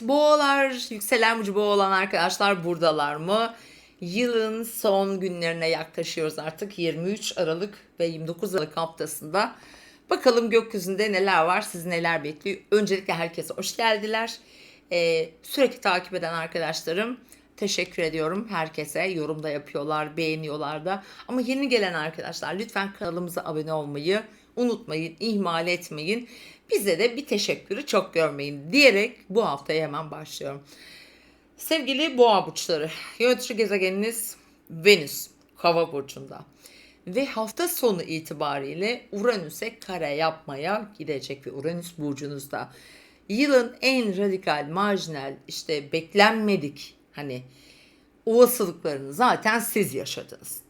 Boğalar, yükselen burcu boğa olan arkadaşlar buradalar mı? Yılın son günlerine yaklaşıyoruz artık 23 Aralık ve 29 Aralık haftasında. Bakalım gökyüzünde neler var, sizi neler bekliyor. Öncelikle herkese hoş geldiler. Ee, sürekli takip eden arkadaşlarım teşekkür ediyorum herkese. Yorumda yapıyorlar, beğeniyorlar da. Ama yeni gelen arkadaşlar lütfen kanalımıza abone olmayı unutmayın, ihmal etmeyin. Bize de bir teşekkürü çok görmeyin diyerek bu haftaya hemen başlıyorum. Sevgili boğa burçları, yönetici gezegeniniz Venüs, kova burcunda. Ve hafta sonu itibariyle Uranüs'e kare yapmaya gidecek ve Uranüs burcunuzda. Yılın en radikal, marjinal, işte beklenmedik hani olasılıklarını zaten siz yaşadınız.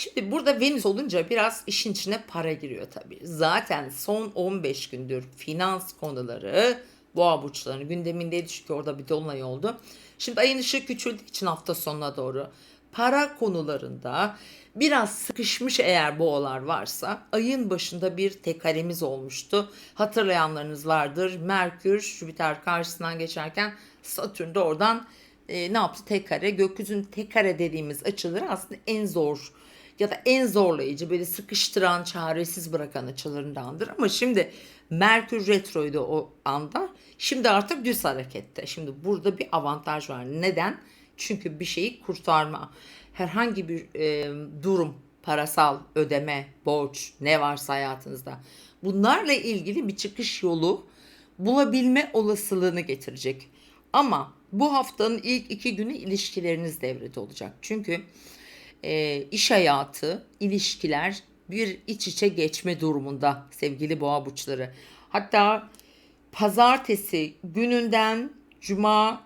Şimdi burada Venüs olunca biraz işin içine para giriyor tabii. Zaten son 15 gündür finans konuları boğa burçlarının gündemindeydi çünkü orada bir dolunay oldu. Şimdi ayın ışığı küçüldüğü için hafta sonuna doğru para konularında biraz sıkışmış eğer boğalar varsa ayın başında bir tekaremiz olmuştu. Hatırlayanlarınız vardır. Merkür Jüpiter karşısından geçerken Satürn de oradan e, ne yaptı? Tek kare. Gökyüzünün tek kare dediğimiz açıları aslında en zor ya da en zorlayıcı böyle sıkıştıran, çaresiz bırakan açılarındandır. Ama şimdi Merkür retroydu o anda. Şimdi artık düz harekette. Şimdi burada bir avantaj var. Neden? Çünkü bir şeyi kurtarma. Herhangi bir e, durum, parasal ödeme, borç ne varsa hayatınızda. Bunlarla ilgili bir çıkış yolu bulabilme olasılığını getirecek. Ama bu haftanın ilk iki günü ilişkileriniz devrede olacak. Çünkü e, iş hayatı, ilişkiler bir iç içe geçme durumunda sevgili boğa burçları. Hatta pazartesi gününden cuma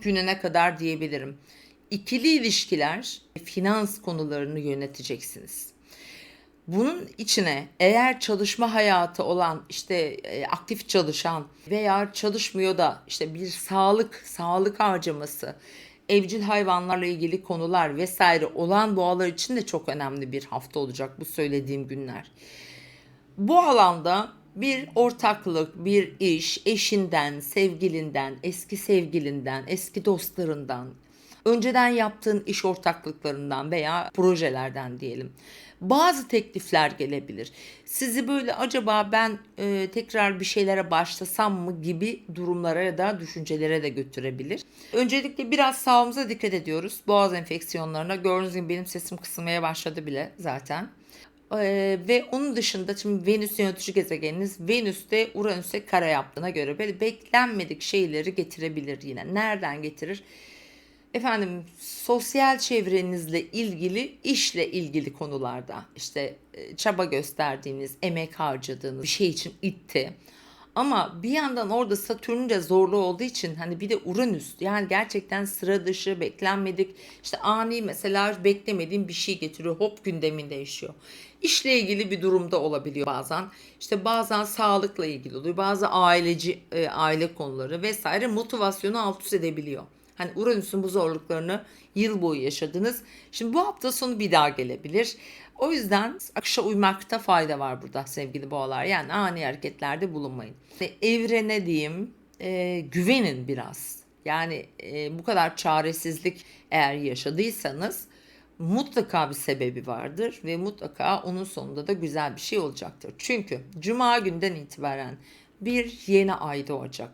gününe kadar diyebilirim. İkili ilişkiler, finans konularını yöneteceksiniz. Bunun içine eğer çalışma hayatı olan işte e, aktif çalışan veya çalışmıyor da işte bir sağlık sağlık harcaması, evcil hayvanlarla ilgili konular vesaire olan boğalar için de çok önemli bir hafta olacak bu söylediğim günler. Bu alanda bir ortaklık, bir iş, eşinden, sevgilinden, eski sevgilinden, eski dostlarından, önceden yaptığın iş ortaklıklarından veya projelerden diyelim. Bazı teklifler gelebilir. Sizi böyle acaba ben e, tekrar bir şeylere başlasam mı gibi durumlara ya da düşüncelere de götürebilir. Öncelikle biraz sağlığımıza dikkat ediyoruz. Boğaz enfeksiyonlarına gördüğünüz gibi benim sesim kısılmaya başladı bile zaten. Ee, ve onun dışında şimdi Venüs yönetici gezegeniniz Venüs'te Uranüs'e kara yaptığına göre böyle beklenmedik şeyleri getirebilir yine. Nereden getirir? Efendim sosyal çevrenizle ilgili işle ilgili konularda işte e, çaba gösterdiğiniz, emek harcadığınız bir şey için itti. Ama bir yandan orada Satürn'ün de zorlu olduğu için hani bir de Uranüs yani gerçekten sıra dışı beklenmedik işte ani mesela beklemediğim bir şey getiriyor hop gündemin değişiyor. İşle ilgili bir durumda olabiliyor bazen işte bazen sağlıkla ilgili oluyor bazı aileci e, aile konuları vesaire motivasyonu alt üst edebiliyor. Hani Uranüs'ün bu zorluklarını yıl boyu yaşadınız. Şimdi bu hafta sonu bir daha gelebilir. O yüzden akışa uymakta fayda var burada sevgili boğalar. Yani ani hareketlerde bulunmayın. Evrene diyeyim e, güvenin biraz. Yani e, bu kadar çaresizlik eğer yaşadıysanız mutlaka bir sebebi vardır ve mutlaka onun sonunda da güzel bir şey olacaktır. Çünkü cuma günden itibaren bir yeni ay doğacak.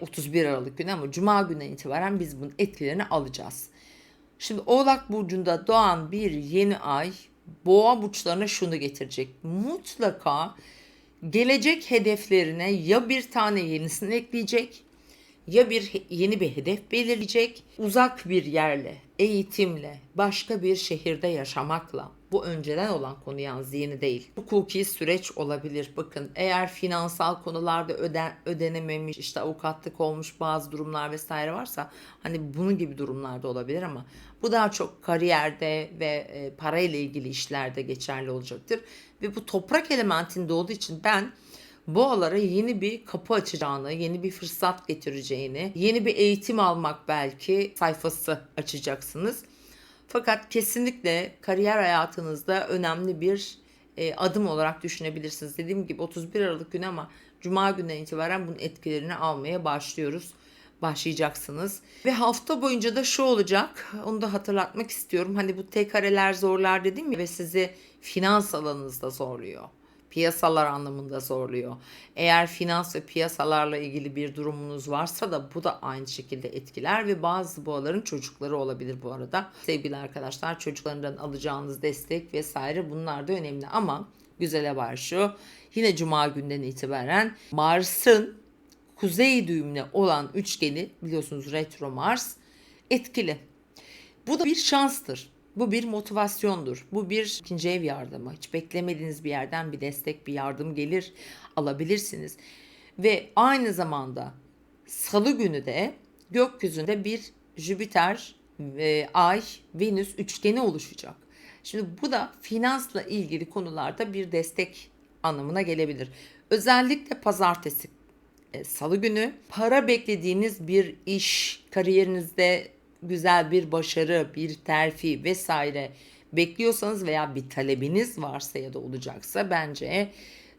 31 e, Aralık günü ama Cuma günden itibaren biz bunun etkilerini alacağız. Şimdi Oğlak Burcu'nda doğan bir yeni ay boğa burçlarına şunu getirecek. Mutlaka gelecek hedeflerine ya bir tane yenisini ekleyecek ya bir yeni bir hedef belirleyecek, uzak bir yerle, eğitimle, başka bir şehirde yaşamakla, bu önceden olan konu yalnız yeni değil. Hukuki süreç olabilir. Bakın eğer finansal konularda öden, ödenememiş işte avukatlık olmuş bazı durumlar vesaire varsa hani bunun gibi durumlarda olabilir ama bu daha çok kariyerde ve e, parayla ilgili işlerde geçerli olacaktır. Ve bu toprak elementinde olduğu için ben boğalara yeni bir kapı açacağını, yeni bir fırsat getireceğini, yeni bir eğitim almak belki sayfası açacaksınız. Fakat kesinlikle kariyer hayatınızda önemli bir e, adım olarak düşünebilirsiniz. Dediğim gibi 31 Aralık günü ama Cuma günden itibaren bunun etkilerini almaya başlıyoruz. başlayacaksınız. Ve hafta boyunca da şu olacak. Onu da hatırlatmak istiyorum. Hani bu tek kareler zorlar dedim ya ve sizi finans alanınızda zorluyor. Piyasalar anlamında zorluyor. Eğer finans ve piyasalarla ilgili bir durumunuz varsa da bu da aynı şekilde etkiler ve bazı boğaların çocukları olabilir bu arada. Sevgili arkadaşlar çocuklarından alacağınız destek vesaire bunlar da önemli ama güzel haber şu. Yine cuma günden itibaren Mars'ın kuzey düğümüne olan üçgeni biliyorsunuz retro Mars etkili. Bu da bir şanstır. Bu bir motivasyondur. Bu bir ikinci ev yardımı. Hiç beklemediğiniz bir yerden bir destek, bir yardım gelir alabilirsiniz. Ve aynı zamanda salı günü de gökyüzünde bir Jüpiter, ve Ay, Venüs üçgeni oluşacak. Şimdi bu da finansla ilgili konularda bir destek anlamına gelebilir. Özellikle pazartesi e, salı günü para beklediğiniz bir iş, kariyerinizde güzel bir başarı, bir terfi vesaire bekliyorsanız veya bir talebiniz varsa ya da olacaksa bence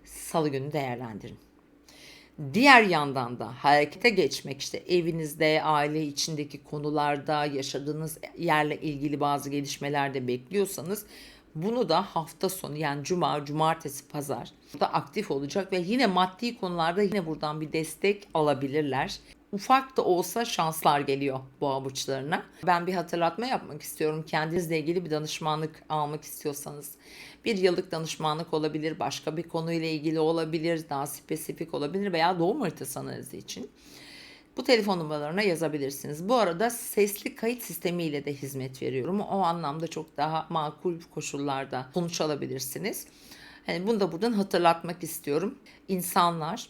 salı günü değerlendirin. Diğer yandan da harekete geçmek işte evinizde, aile içindeki konularda, yaşadığınız yerle ilgili bazı gelişmelerde bekliyorsanız bunu da hafta sonu yani cuma, cumartesi, pazar da aktif olacak ve yine maddi konularda yine buradan bir destek alabilirler. Ufak da olsa şanslar geliyor boğa burçlarına. Ben bir hatırlatma yapmak istiyorum. Kendinizle ilgili bir danışmanlık almak istiyorsanız. Bir yıllık danışmanlık olabilir, başka bir konuyla ilgili olabilir, daha spesifik olabilir veya doğum haritası analizi için. Bu telefon numaralarına yazabilirsiniz. Bu arada sesli kayıt sistemiyle de hizmet veriyorum. O anlamda çok daha makul koşullarda sonuç alabilirsiniz. Yani bunu da buradan hatırlatmak istiyorum. İnsanlar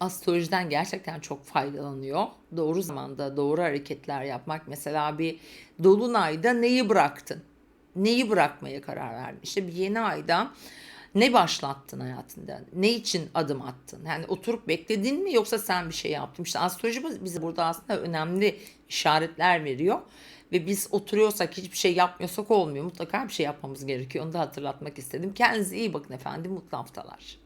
astrolojiden gerçekten çok faydalanıyor. Doğru zamanda doğru hareketler yapmak. Mesela bir dolunayda neyi bıraktın? Neyi bırakmaya karar verdin? İşte bir yeni ayda ne başlattın hayatında? Ne için adım attın? Yani oturup bekledin mi yoksa sen bir şey yaptın? İşte astroloji bize burada aslında önemli işaretler veriyor. Ve biz oturuyorsak hiçbir şey yapmıyorsak olmuyor. Mutlaka bir şey yapmamız gerekiyor. Onu da hatırlatmak istedim. Kendinize iyi bakın efendim. Mutlu haftalar.